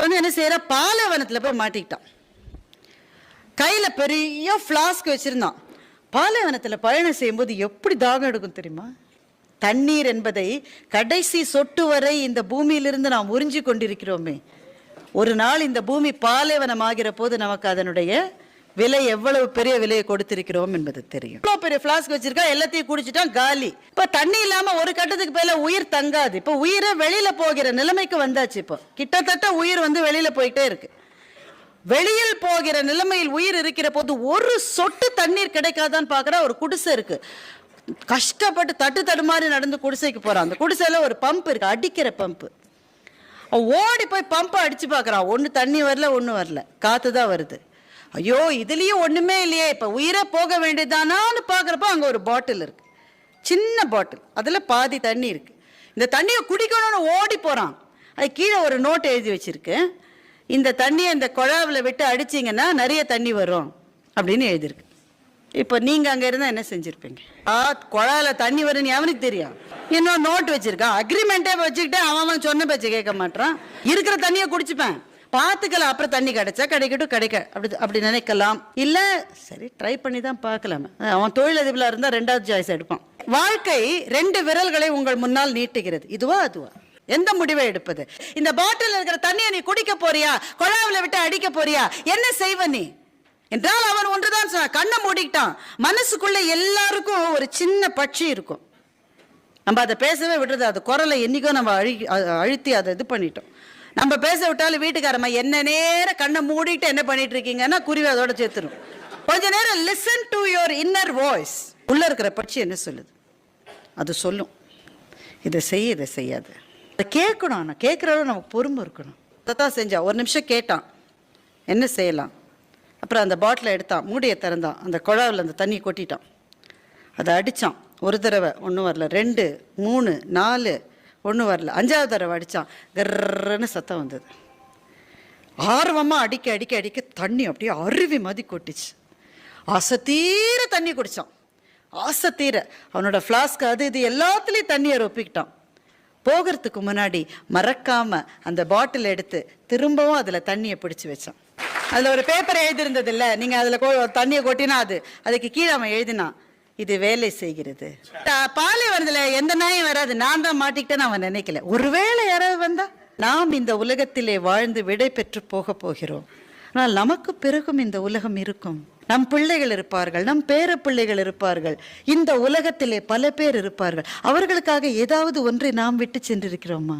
வந்து என்ன செய்யற? பாலைவனத்துல போய் மாட்டிக்கிட்டான். கையில பெரிய ஃப்ளாஸ்க் வச்சிருந்தான். பாலைவனத்துல பயணம் செய்யும்போது எப்படி தாகம் எடுக்கும் தெரியுமா? தண்ணீர் என்பதை கடைசி சொட்டு வரை இந்த பூமியிலிருந்து நாம் உறிஞ்சி கொண்டிருக்கிறோமே. ஒரு நாள் இந்த பூமி பாலைவனம் ஆகிற போது நமக்கு அதனுடைய விலை எவ்வளவு பெரிய விலையை கொடுத்திருக்கிறோம் என்பது தெரியும். இவ்வளவு பெரிய ஃப்ளாஸ்க் வச்சிருக்கா எல்லாத்தையும் குடிச்சிட்டான் காலி. இப்ப தண்ணி இல்லாம ஒரு கட்டத்துக்கு மேல உயிர் தங்காது. இப்ப உயிரை வெளியில போகிற நிலைமைக்கு வந்தாச்சு இப்போ. கிட்டத்தட்ட உயிர் வந்து வெளியில போயிட்டே இருக்கு. வெளியில் போகிற நிலைமையில் உயிர் இருக்கிற போது ஒரு சொட்டு தண்ணீர் கிடைக்காதான்னு பார்க்குற ஒரு குடிசை இருக்கு. கஷ்டப்பட்டு தட்டு தடுமாறி நடந்து குடிசைக்கு போறான் அந்த குடிசையில ஒரு பம்ப் இருக்கு அடிக்கிற பம்ப் ஓடி போய் பம்பை அடிச்சு பார்க்குறான் ஒன்று தண்ணி வரல ஒன்றும் வரல. காத்து தான் வருது. ஐயோ இதுலயும் ஒண்ணுமே இல்லையே. இப்ப உயிரே போக வேண்டியதானான்னு பார்க்குறப்ப அங்க ஒரு பாட்டில் இருக்கு. சின்ன பாட்டில். அதுல பாதி தண்ணி இருக்கு. இந்த தண்ணியை குடிக்கணும்னு ஓடி போறான். அது கீழே ஒரு நோட் எழுதி வச்சிருக்கு. இந்த தண்ணியை இந்த குழாவில் விட்டு அடிச்சீங்கன்னா நிறைய தண்ணி வரும் அப்படின்னு எழுதியிருக்கு. இப்போ நீங்கள் அங்கே இருந்தால் என்ன செஞ்சுருப்பீங்க? ஆ குழாவில் தண்ணி வரும்னு அவனுக்கு தெரியும். இன்னும் நோட் வச்சுருக்கான். அக்ரிமெண்ட்டே வச்சுக்கிட்டு அவன் அவன் சொன்ன பேச்சை கேட்க மாட்டான் இருக்கிற தண்ணியை குடிச்சுப்பேன். பார்த்துக்கலாம் அப்புறம் தண்ணி கிடைச்சா கிடைக்கட்டும் கிடைக்க அப்படி அப்படி நினைக்கலாம். இல்லை சரி ட்ரை பண்ணி தான் பார்க்கலாம் அவன் தொழிலதிபராக இருந்தால் ரெண்டாவது சாய்ஸ் எடுப்பான். வாழ்க்கை ரெண்டு விரல்களை உங்கள் முன்னால் நீட்டுகிறது. இதுவா அதுவா? எந்த முடிவை எடுப்பது? இந்த பாட்டில் இருக்கிற தண்ணியை நீ குடிக்க போறியா? குழாவில் விட்டு அடிக்க போறியா? என்ன செய்வ நீ? என்றால் அவன் ஒன்றுதான் சொன்னான். கண்ணை மூடிக்கிட்டான் மனசுக்குள்ள எல்லாருக்கும் ஒரு சின்ன பட்சி இருக்கும். நம்ம அதை பேசவே விடுறது அது குரலை என்னைக்கோ நம்ம அழி அழுத்தி அதை இது பண்ணிட்டோம். நம்ம பேச விட்டாலும் வீட்டுக்காரம்மா என்ன நேரம் கண்ணை மூடிட்டு என்ன பண்ணிட்டு இருக்கீங்கன்னா குருவி அதோட சேர்த்துரும். கொஞ்ச நேரம் listen to your inner voice உள்ள இருக்கிற பட்சி என்ன சொல்லுது? அது சொல்லும். இதை செய்ய இதை செய்யாது. அதை கேட்கணும் ஆனால் கேட்குறவங்க நமக்கு பொறுமை இருக்கணும். தான் செஞ்சான் ஒரு நிமிஷம் கேட்டான். என்ன செய்யலாம்? அப்புறம் அந்த பாட்டிலை எடுத்தான் மூடியை திறந்தான். அந்த குழாவில் அந்த தண்ணி கொட்டிட்டான். அதை அடித்தான் ஒரு தடவை ஒன்றும் வரல. ரெண்டு மூணு நாலு ஒன்றும் வரல. அஞ்சாவது தடவை அடித்தான் கர்ன்னு சத்தம் வந்தது. ஆர்வமாக அடிக்க அடிக்க அடிக்க தண்ணி அப்படியே அருவி மாதிரி கொட்டிச்சு. ஆசை தீர தண்ணி குடித்தான் ஆசை தீர. அவனோட ஃப்ளாஸ்க் அது இது எல்லாத்துலேயும் தண்ணியை ரொப்பிக்கிட்டான். போகிறதுக்கு முன்னாடி மறக்காமல் அந்த பாட்டில் எடுத்து திரும்பவும் அதில் தண்ணியை பிடிச்சி வச்சான். அதில் ஒரு பேப்பர் எழுதியிருந்தது இல்லை. நீங்கள் அதில் தண்ணியை கொட்டினா அது. அதுக்கு கீழே அவன் எழுதினான். இது வேலை செய்கிறது. பாலைவனத்தில் பாலைவனத்துல எந்த நாயும் வராது. நான் தான் மாட்டிக்கிட்டேன்னு அவன் நினைக்கல. ஒருவேளை யாராவது வந்தா நாம் இந்த உலகத்திலே வாழ்ந்து விடை பெற்று போக போகிறோம். ஆனால் நமக்கு பிறகும் இந்த உலகம் இருக்கும். நம் பிள்ளைகள் இருப்பார்கள் நம் பேர பிள்ளைகள் இருப்பார்கள். இந்த உலகத்திலே பல பேர் இருப்பார்கள். அவர்களுக்காக ஏதாவது ஒன்றை நாம் விட்டு சென்றிருக்கிறோமா?